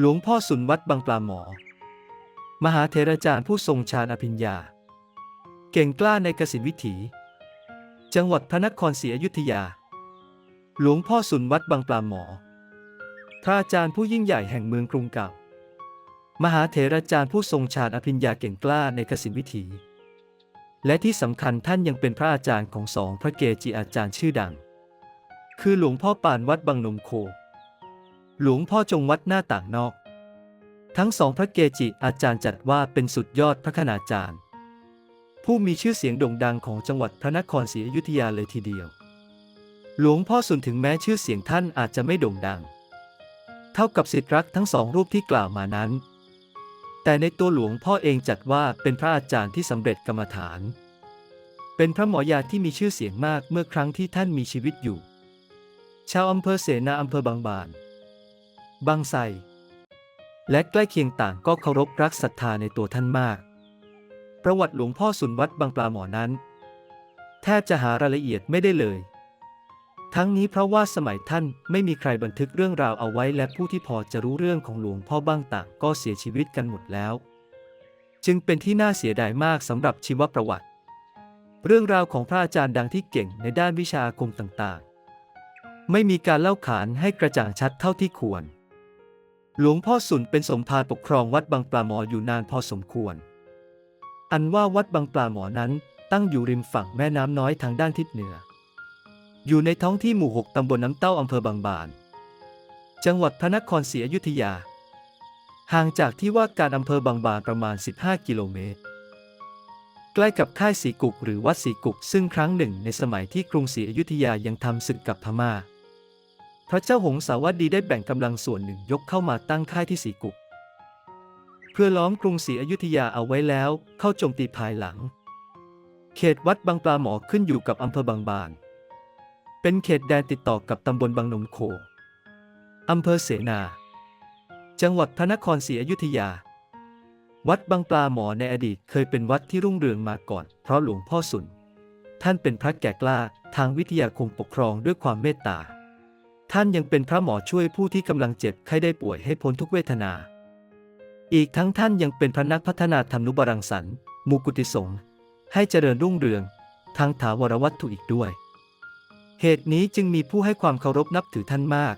หลวงพ่อสุนวัดบางปลาหมอ มหาเถราจารย์ผู้ทรงฌานอภิญญา เก่งกล้าในกสินวิถี จังหวัดพระนครศรีอยุธยา หลวงพ่อสุนวัดบางปลาหมอ พระอาจารย์ผู้ยิ่งใหญ่แห่งเมืองกรุงเก่า มหาเถราจารย์ผู้ทรงฌานอภิญญาเก่งกล้าในกสินวิถี และที่สำคัญท่านยังเป็นพระอาจารย์ของสองพระเกจิอาจารย์ชื่อดัง คือหลวงพ่อปานวัดบางนมโค หลวงพ่อจงวัดหน้าต่างนอก ทั้งสองพระเกจิอาจารย์จัดว่าเป็นสุดยอดพระคณาจารย์ ผู้มีชื่อเสียงโด่งดังของจังหวัดพระนครศรีอยุธยาเลยทีเดียว หลวงพ่อสุนถึงแม้ชื่อเสียงท่านอาจจะไม่โด่งดัง เท่ากับสิทธิรักทั้งสองรูปที่กล่าวมานั้น แต่ในตัวหลวงพ่อเองจัดว่าเป็นพระอาจารย์ที่สำเร็จกรรมฐาน เป็นพระหมอยาที่มีชื่อเสียงมากเมื่อครั้งที่ท่านมีชีวิตอยู่ ชาวอำเภอเสนาอำเภอบางบาน บางไทรและใกล้เคียงต่างก็เคารพรักศรัทธาในตัวท่านมาก ประวัติหลวงพ่อสุนวัดบางปลาหมอนั้น แทบจะหารายละเอียดไม่ได้เลย ทั้งนี้เพราะว่าสมัยท่านไม่มีใครบันทึกเรื่องราวเอาไว้และผู้ที่พอจะรู้เรื่องของหลวงพ่อบ้างต่างก็เสียชีวิตกันหมดแล้ว จึงเป็นที่น่าเสียดายมากสำหรับชีวประวัติ เรื่องราวของพระอาจารย์ดังที่เก่งในด้านวิชาอาคมต่างๆ ไม่มีการเล่าขานให้กระจ่างชัดเท่าที่ควร หลวงพ่อสุนเป็นสมภารปกครองวัดบางปลาหมออยู่นานพอสมควร อันว่าวัดบางปลาหมอนั้นตั้งอยู่ริมฝั่งแม่น้ำน้อยทางด้านทิศเหนือ อยู่ในท้องที่หมู่ 6ตำบลน้ำเต้าอำเภอบางบาน จังหวัดพระนครศรีอยุธยา ห่างจากที่ว่าการอำเภอบางบานประมาณ 15 กิโลเมตร ใกล้กับค่ายศรีกุกหรือวัดศรีกุกซึ่งครั้งหนึ่งในสมัยที่กรุงศรีอยุธยายังทำศึกกับพม่า พระเจ้าหงสาวดีได้แบ่งกำลังส่วนหนึ่งยกเข้ามาตั้งค่ายที่ศรีกุกเพื่อล้อมกรุงศรีอยุธยาเอาไว้แล้ว เข้าโจมตีภายหลัง เขตวัดบางปลาหมอขึ้นอยู่กับอำเภอบางบาน เป็นเขตแดนติดต่อกับตำบลบางนมโคอำเภอเสนา จังหวัดพระนครศรีอยุธยา วัดบางปลาหมอในอดีตเคยเป็นวัดที่รุ่งเรืองมาก่อน เพราะหลวงพ่อสุน ท่านเป็นพระแก่กล้าทางวิทยาคมปกครองด้วยความเมตตา ท่านยังเป็นพระหมอช่วยผู้ที่กำลังเจ็บไข้ได้ป่วยให้พ้นทุกเวทนา อีกทั้งท่านยังเป็นพระนักพัฒนาธรรมนุบรังสรรค์มูกุติสงฆ์ให้เจริญรุ่งเรือง ทางถาวรวัตถุอีกด้วย เหตุนี้จึงมีผู้ให้ความเคารพนับถือท่านมาก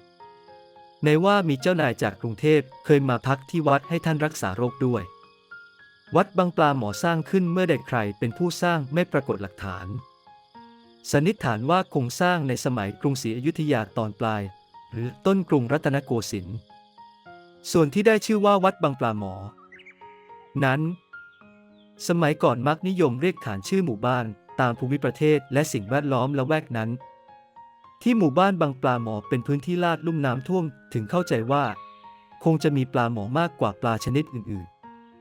ในว่ามีเจ้านายจากกรุงเทพเคยมาพักที่วัดให้ท่านรักษาโรคด้วย วัดบางปลาหมอสร้างขึ้นเมื่อใดใครเป็นผู้สร้างไม่ปรากฏหลักฐาน สันนิษฐานว่าคงสร้างในสมัยกรุงศรีอยุธยาตอนปลาย หรือต้นกรุงรัตนโกสินทร์ส่วนที่ได้ชื่อว่าวัดบางปลาหมอ นั้น สมัยก่อนมักนิยมเรียกขานชื่อหมู่บ้านตามภูมิประเทศและสิ่งแวดล้อมละแวกนั้น ที่หมู่บ้านบางปลาหมอเป็นพื้นที่ลาดลุ่มน้ำท่วมถึงเข้าใจว่า คงจะมีปลาหมอมากกว่าปลาชนิดอื่น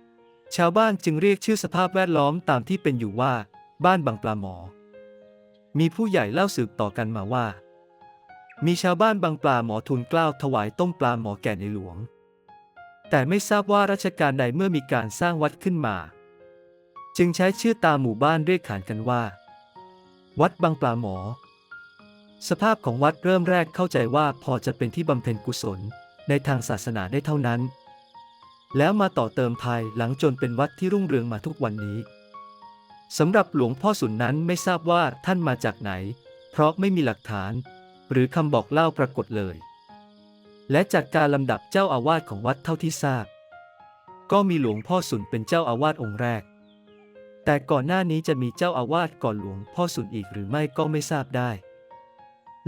ๆ ชาวบ้านจึงเรียกชื่อสภาพแวดล้อมตามที่เป็นอยู่ว่า บ้านบางปลาหมอ มีผู้ใหญ่เล่าสืบต่อกันมาว่า มีชาวบ้านบางปลาหมอทูลเกล้าวถวายต้มปลาหมอแก่ในหลวง แต่ไม่ทราบว่ารัชกาลใดเมื่อมีการสร้างวัดขึ้นมา จึงใช้ชื่อตามหมู่บ้านเรียกขานกันว่า วัดบางปลาหมอ สภาพของวัดเริ่มแรกเข้าใจว่าพอจะเป็นที่บำเพ็ญกุศลในทางศาสนาได้เท่านั้น แล้วมาต่อเติมภายหลังจนเป็นวัดที่รุ่งเรืองมาทุกวันนี้ สำหรับหลวงพ่อสุนนั้นไม่ทราบว่าท่านมาจากไหน เพราะไม่มีหลักฐาน หรือคำบอกเล่าปรากฏเลย และจากการลำดับเจ้าอาวาสของวัดเท่าที่ทราบ ก็มีหลวงพ่อสุนเป็นเจ้าอาวาสองค์แรก แต่ก่อนหน้านี้จะมีเจ้าอาวาสก่อนหลวงพ่อสุนอีกหรือไม่ก็ไม่ทราบได้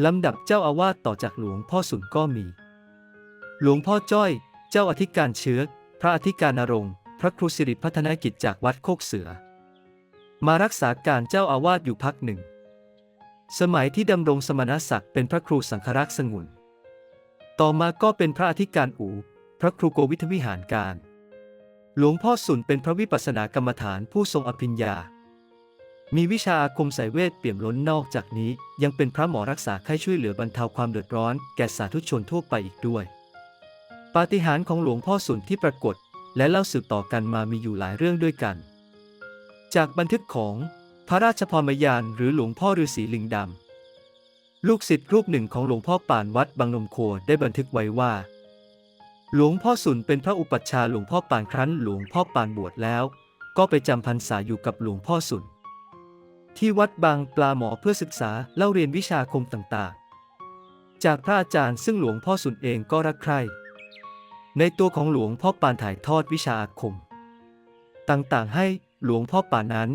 ลำดับเจ้าอาวาสต่อจากหลวงพ่อสุนก็มี หลวงพ่อจ้อย เจ้าอธิการเชื้อ พระอธิการนรงค์พระครูสิริพัฒนกิจจากวัดโคกเสือ มารักษาการเจ้าอาวาสอยู่พักหนึ่ง สมัยที่ดำรงสมณศักดิ์เป็นพระครูสังฆรักษ์สงุนต่อมาก็เป็นพระอธิการอู พระครูโกวิทวิหารการ หลวงพ่อสุนเป็นพระวิปัสสนากรรมฐานผู้ทรงอภิญญา มีวิชาอาคมสายเวทเปี่ยมล้นนอกจากนี้ยังเป็นพระหมอรักษาไข้ช่วยเหลือบรรเทาความเดือดร้อนแก่สาธุชนทั่วไปอีกด้วย ปาฏิหาริย์ของหลวงพ่อสุนที่ปรากฏ และเล่าสืบต่อกันมามีอยู่หลายเรื่องด้วยกัน จากบันทึกของพระราชพรมยานหรือหลวงพ่อฤาษีลิงดำ ลูกศิษย์รูปหนึ่งของหลวงพ่อป่านวัดบางนมโคได้บันทึกไว้ว่า หลวงพ่อสุนเป็นพระอุปัชฌาย์หลวงพ่อปานครั้นหลวงพ่อปานบวชแล้ว ก็ไปจำพรรษาอยู่กับหลวงพ่อสุน ที่วัดบางปลาหมอเพื่อศึกษาเล่าเรียนวิชาคมต่างๆ จากพระอาจารย์ซึ่งหลวงพ่อสุนเองก็รักใคร่ในตัวของหลวงพ่อปานถ่ายทอดวิชาอาคม ต่างๆให้ หลวงพ่อปานนั้น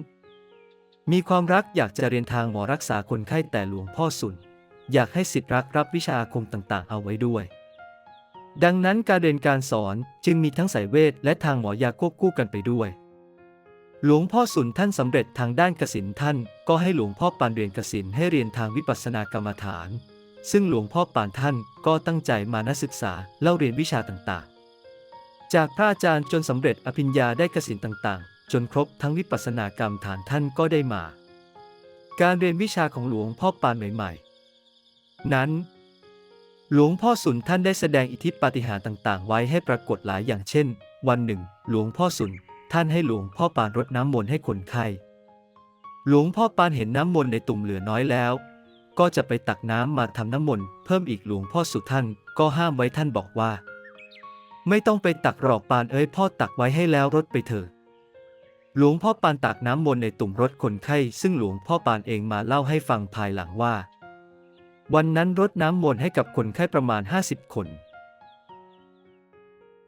มีความรักอยากจะเรียนทางหมอรักษาคนไข้แต่หลวงพ่อสุน อยากให้สิทธิ์รักรับวิชาอาคมต่างๆ เอาไว้ด้วย ดังนั้นการเรียนการสอนจึงมีทั้งสายเวทและทางหมอยาควบคู่กันไปด้วย หลวงพ่อสุนท่านสำเร็จทางด้านกสินท่าน ก็ให้หลวงพ่อปานเรียนกสินให้เรียนทางวิปัสสนากรรมฐาน ซึ่งหลวงพ่อปานท่านก็ตั้งใจมานักศึกษาเล่าเรียนวิชาต่างๆ จากพระอาจารย์จนสำเร็จอภิญญาได้กสินต่างๆ จนครบทั้งวิปัสสนากรรมฐานท่านก็ได้มา การเรียนวิชาของหลวงพ่อปานใหม่ๆ นั้น หลวงพ่อสุนท่านได้แสดงอิทธิปาฏิหาริย์ต่าง ๆ ไว้ให้ปรากฏหลายอย่างเช่น วันหนึ่ง หลวงพ่อสุนท่านให้หลวงพ่อปานรดน้ำมนต์ให้คนไข้หลวงพ่อปานเห็นน้ำมนต์ในตุ่มเหลือน้อยแล้ว ก็จะไปตักน้ำมาทำน้ำมนต์เพิ่มอีกหลวงพ่อสุท่านก็ห้ามไว้ท่านบอกว่า ไม่ต้องไปตักหรอกปานเอ้ยพ่อตักไว้ให้แล้วรดไปเถอะ หลวงพ่อปานตักน้ำมนต์ในตุ่มรดคนไข้ ซึ่งหลวงพ่อปานเองมาเล่าให้ฟังภายหลังว่า วันนั้นรดน้ำมนต์ให้กับคนไข้ประมาณ 50 คน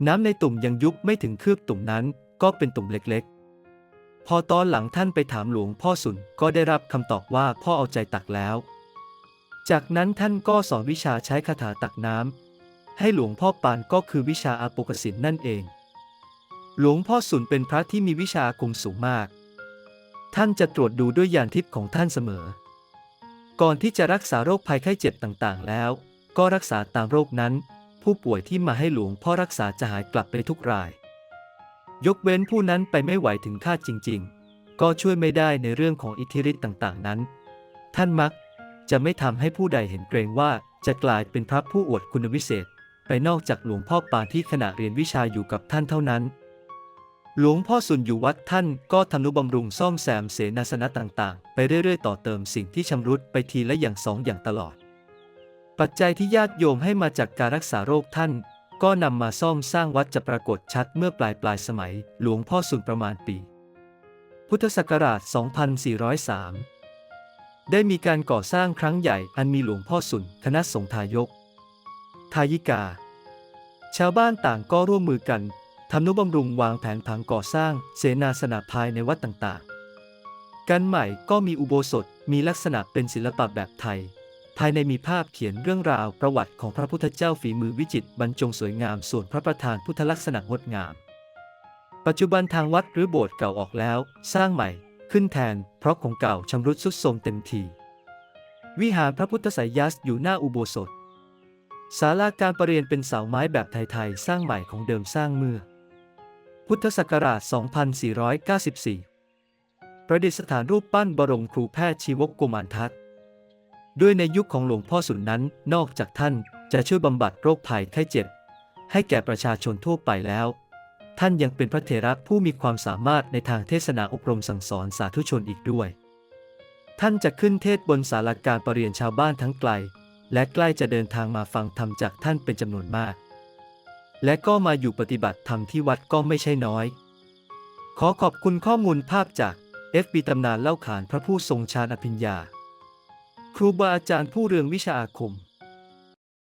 น้ำในตุ่มยังยุบไม่ถึงคืบตุ่มนั้น ก็เป็นตุ่มเล็กๆ พอตอนหลังท่านไปถามหลวงพ่อสุนก็ได้รับคำตอบว่าพ่อเอาใจตักแล้ว จากนั้นท่านก็สอนวิชาใช้คาถาตักน้ำให้หลวงพ่อปานก็คือวิชาอาปกสินนั่นเอง หลวงพ่อสุนเป็นพระที่มีวิชาคมสูงมาก ท่านจะตรวจดูด้วยญาณทิพย์ของท่านเสมอ ก่อนที่จะรักษาโรคภัยไข้เจ็บต่างๆ แล้ว ก็รักษาตามโรคนั้น ผู้ป่วยที่มาให้หลวงพ่อรักษาจะหายกลับไปทุกราย ยกเว้นผู้นั้นไปไม่ไหวถึงคาดจริง ๆ ก็ช่วยไม่ได้ในเรื่องของอิทธิฤทธิ์ต่างๆ นั้น ท่านมักจะไม่ทำให้ผู้ใดเห็นเกรงว่าจะกลายเป็นพระผู้อวดคุณวิเศษ ไปนอกจากหลวงพ่อปานที่ขณะเรียนวิชาอยู่กับท่านเท่านั้น หลวงพ่อสุนอยู่วัดท่านก็ทำนุบำรุงซ่อมแซมเสนาสนะต่างๆ ไปเรื่อยๆ ต่อเติมสิ่งที่ชำรุดไปทีละอย่างสองอย่างตลอด ปัจจัยที่ญาติโยมให้มาจากการรักษาโรคท่าน ก็นำมาซ่อมสร้างวัดจะปรากฏชัดเมื่อปลายปลายสมัย หลวงพ่อสุนประมาณปี พุทธศักราช 2403 ได้มีการก่อสร้างครั้งใหญ่อันมีหลวงพ่อสุนคณะสงฆ์ทายก ทายิกา ชาวบ้านต่างก็ร่วมมือกัน ทำนุบำรุงวางแผนผังก่อสร้างเสนาสนะภายในวัดต่างๆกันใหม่ก็มีอุโบสถมีลักษณะเป็นศิลปะแบบไทย ภายในมีภาพเขียนเรื่องราวประวัติของพระพุทธเจ้าฝีมือวิจิตรบรรจงสวยงามส่วนพระประธานพุทธลักษณะงดงาม ปัจจุบันทางวัดหรือโบสถ์เก่าออกแล้ว สร้างใหม่ขึ้นแทน เพราะของเก่าชำรุดทรุดโทรมเต็มที วิหารพระพุทธไสยยัสอยู่หน้าอุโบสถศาลาการประเรียนเป็นเสาไม้แบบไทยๆ สร้างใหม่ของเดิมสร้างเมื่อ พุทธศักราช 2494 ประดิษฐานรูปปั้นบรมครูแพทย์ชีวกกุมารทัตด้วยในยุคของหลวงพ่อสุนนั้น นอกจากท่านจะช่วยบำบัดโรคภัยไข้เจ็บ ให้แก่ประชาชนทั่วไปแล้ว ท่านยังเป็นพระเถระผู้มีความสามารถในทางเทศนาอบรมสั่งสอนสาธุชนอีกด้วย ท่านจะขึ้นเทศบนศาลาการประเรียนชาวบ้านทั้งไกล และใกล้จะเดินทางมาฟังธรรมจากท่านเป็นจำนวนมาก และก็มาอยู่ปฏิบัติธรรมที่วัดก็ไม่ใช่น้อย ขอขอบคุณข้อมูลภาพจาก FB ตำนานเล่าขานพระผู้ทรงฌานอภิญญา ครูบาอาจารย์ผู้เรืองวิชาอาคม